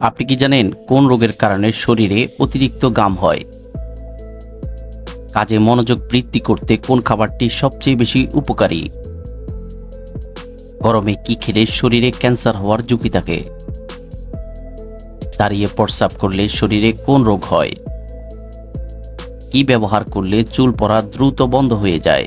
আপনি কি জানেন কোন রোগের কারণে শরীরে অতিরিক্ত গাম হয়? কাজে মনোযোগ বৃদ্ধি করতে কোন খাবারটি সবচেয়ে বেশি উপকারী? গরমে কি খেলে শরীরে ক্যান্সার হওয়ার ঝুঁকি থাকে? দাঁড়িয়ে প্রস্রাব করলে শরীরে কোন রোগ হয়? কি ব্যবহার করলে চুল পড়া দ্রুত বন্ধ হয়ে যায়?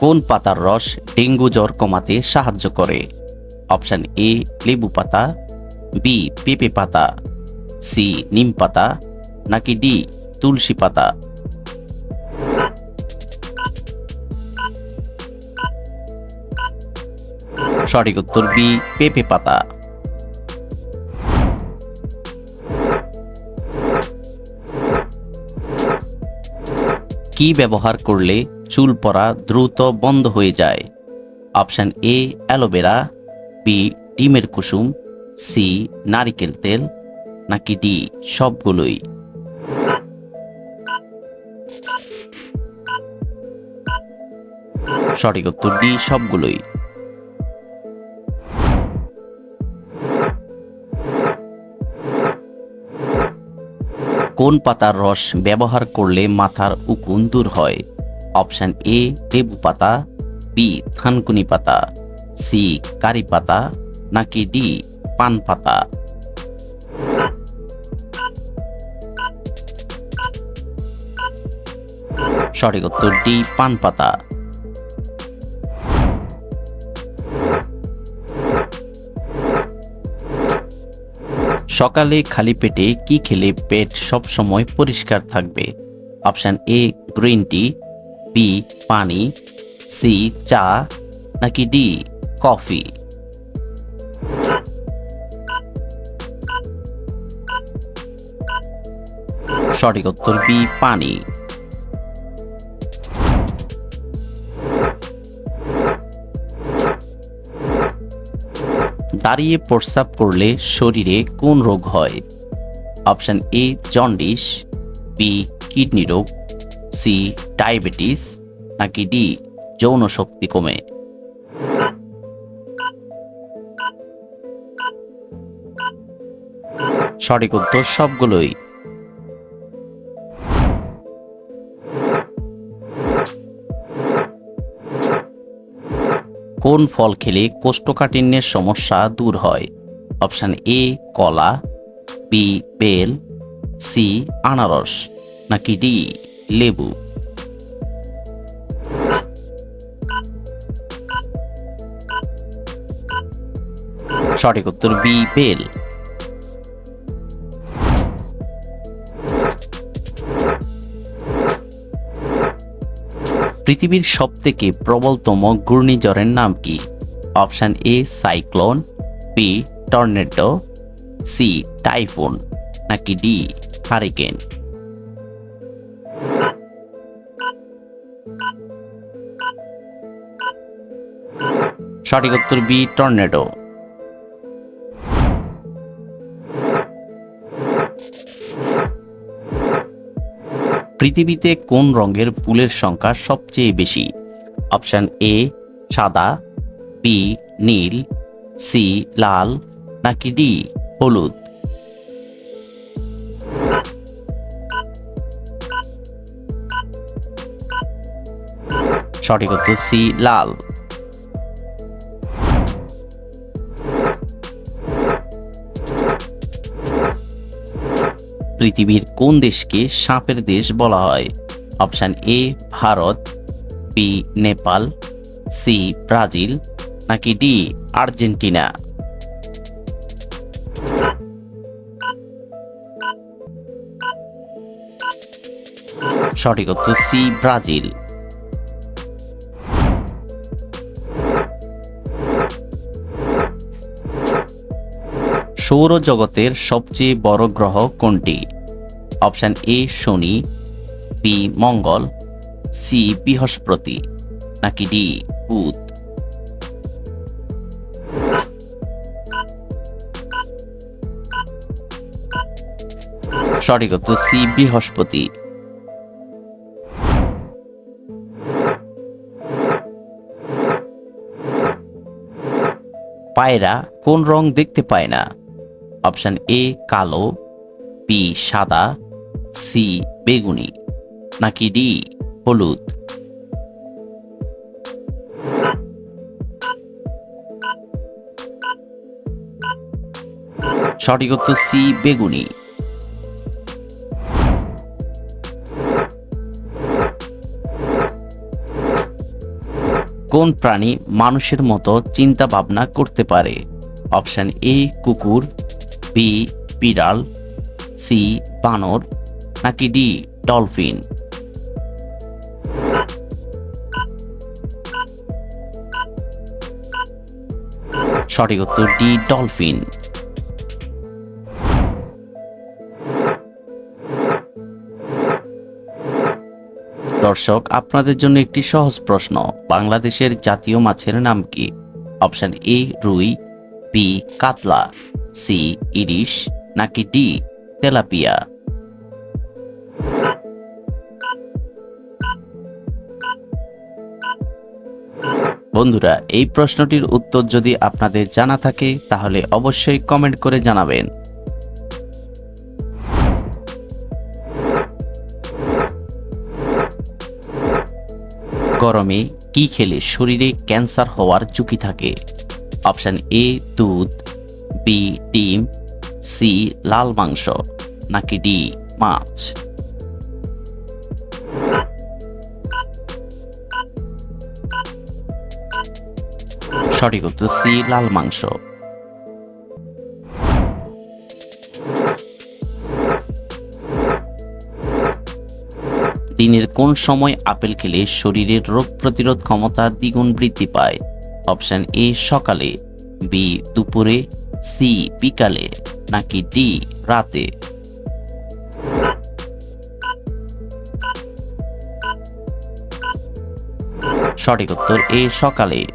কোন পাতার রস ডেঙ্গু জ্বর কমাতে সাহায্য করে? অপশান এ, লেবু পাতা বি পেঁপে পাতা সি নিম পাতা, নাকি ডি তুলসী পাতা? সঠিক উত্তর বি পেঁপে পাতা। কি ব্যবহার করলে চুল পড়া দ্রুত বন্ধ হয়ে যায়। অপশান এ অ্যালোভেরা বি ডিমের কুসুম সি নারিকেল তেল, নাকি ডি সবগুলোই। সঠিক উত্তর ডি সবগুলোই। কোন পাতার রস ব্যবহার করলে মাথার উকুন দূর হয়? অপশান এ, লেবু পাতা বি থানকুনি পাতা সি কারি পাতা, নাকি ডি পান পাতা। সঠিক উত্তর ডি পান পাতা। সকালে খালি পেটে কি খেলে পেট সব সময় পরিষ্কার থাকবে? Option A, green tea B, পানি, সি, চা, নাকি ডি, কফি? সঠিক উত্তর বি, পানি। দাঁড়িয়ে প্রস্রাব করলে শরীরে কোন রোগ হয়? Option A, jaundice, B, kidney রোগ সি, ডায়াবেটিস, নাকি ডি, যৌন শক্তি কমে? সঠিক উত্তর সবগুলোই। কোন ফল খেলে কোষ্ঠকাঠিন্যের সমস্যা দূর হয়? অপশান এ, কলা, বি, বেল, সি, আনারস, নাকি ডি? লেবু। সঠিক উত্তর বি, বেল। পৃথিবীর সবথেকে প্রবলতম ঘূর্ণিঝড়ের নাম কি? Option A, cyclone, B, tornado, C, typhoon, নাকি ডি, হারিকেন। সঠিক উত্তর বি, টর্নেডো। পৃথিবীতে কোন রঙের ফুলের সংখ্যা সবচেয়ে বেশি? অপশান এ, সাদা, বি, নীল, সি, লাল, নাকি ডি, হলুদ? সঠিক উত্তর সি, লাল। পৃথিবীর কোন দেশকে সাপের দেশ বলা হয়? Option A, Bharat B Nepal C Brazil, নাকি ডি আর্জেন্টিনা? সঠিক উত্তর সি ব্রাজিল। সৌরজগতের সবচেয়ে বড় গ্রহ কোনটি? অপশান এ শনি, বি মঙ্গল, সি বৃহস্পতি, নাকি ডি বুধ? সঠিক উত্তর সি বৃহস্পতি। পায়রা কোন রং দেখতে পায় না? অপশান এ কালো, বি সাদা, সি বেগুনি, নাকি ডি হলুদ? সঠিক উত্তর সি বেগুনি। কোন প্রাণী মানুষের মতো চিন্তা ভাবনা করতে পারে? অপশন এ কুকুর বি বিড়াল সি বানর নাকি ডি ডলফিন সঠিক উত্তর ডি ডলফিন দর্শক, আপনাদের জন্য একটি সহজ প্রশ্ন। বাংলাদেশের জাতীয় মাছের নাম কি? অপশন এ রুই বি কাতলা। সি ইলিশ নাকি ডি, তেলাপিয়া? বন্ধুরা, এই প্রশ্নটির উত্তর যদি আপনাদের জানা থাকে, তাহলে অবশ্যই কমেন্ট করে জানাবেন। গরমে কি খেলে শরীরে ক্যান্সার হওয়ার ঝুঁকি থাকে? অপশান এ, দুধ। বি ডিম, সি লাল মাংস, নাকি ডি মাছ? সঠিক উত্তর, সি লাল মাংস। দিনের কোন সময় আপেল খেলে শরীরের রোগ প্রতিরোধ ক্ষমতা দ্বিগুণ বৃদ্ধি পায়? অপশন এ, সকালে। বি দুপুরে সি বিকালে, নাকি ডি রাতে? সঠিক উত্তর এ সকালে।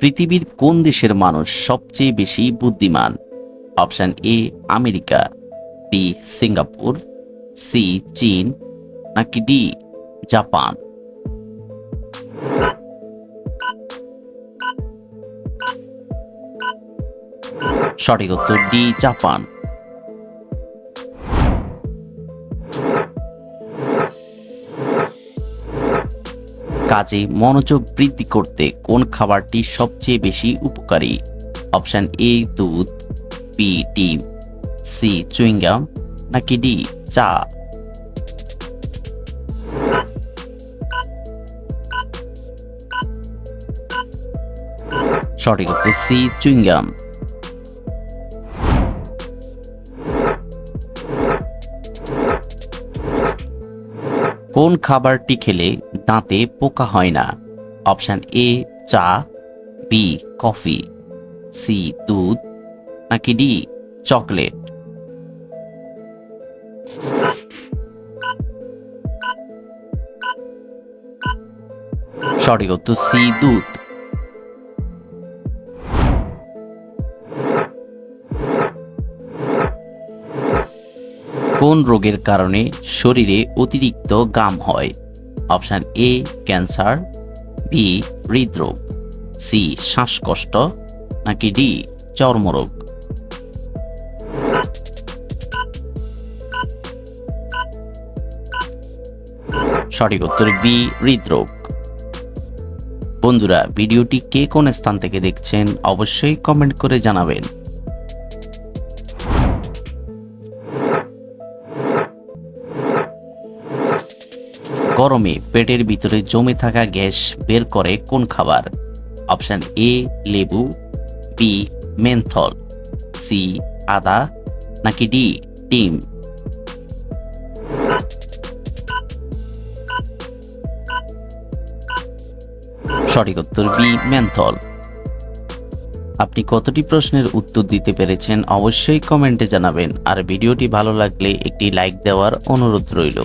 পৃথিবীর কোন দেশের মানুষ সবচেয়ে বেশি বুদ্ধিমান? Option A America. B Singapore. C চীন। নাকি ডি, জাপান? সঠিক উত্তর ডি, জাপান। কাজে মনোযোগ বৃদ্ধি করতে কোন খাবারটি সবচেয়ে বেশি উপকারী? অপশন এ, দুধ, বি, ডিম, সি, চুইংগাম, নাকি ডি, চা? সঠিক উত্তর সি, চুইংগাম। কোন খাবারটি খেলে দাঁতে পোকা হয় না? অপশান এ, চা, বি, কফি, সি, দুধ, নাকি ডি, চকলেট। সঠিক উত্তর সি, দুধ। কোন রোগের কারণে শরীরে অতিরিক্ত গাম হয়? অপশান এ, ক্যান্সার, বি, হৃদরোগ, সি, শ্বাসকষ্ট, নাকি ডি, চর্মরোগ? সঠিক উত্তর বি, হৃদরোগ। বন্ধুরা, ভিডিওটি কে কোন স্থান থেকে দেখছেন অবশ্যই কমেন্ট করে জানাবেন। গরমে পেটের ভিতরে জমে থাকা গ্যাস বের করে কোন খাবার? অপশন এ, লেবু, বি, মেন্থল, সি, আদা, নাকি ডি, ডিম? সঠিক উত্তর বি, মেন্থল। আপনি কতটি প্রশ্নের উত্তর দিতে পেরেছেন অবশ্যই কমেন্টে জানাবেন। আর ভিডিওটি ভালো লাগলে একটি লাইক দেওয়ার অনুরোধ রইল।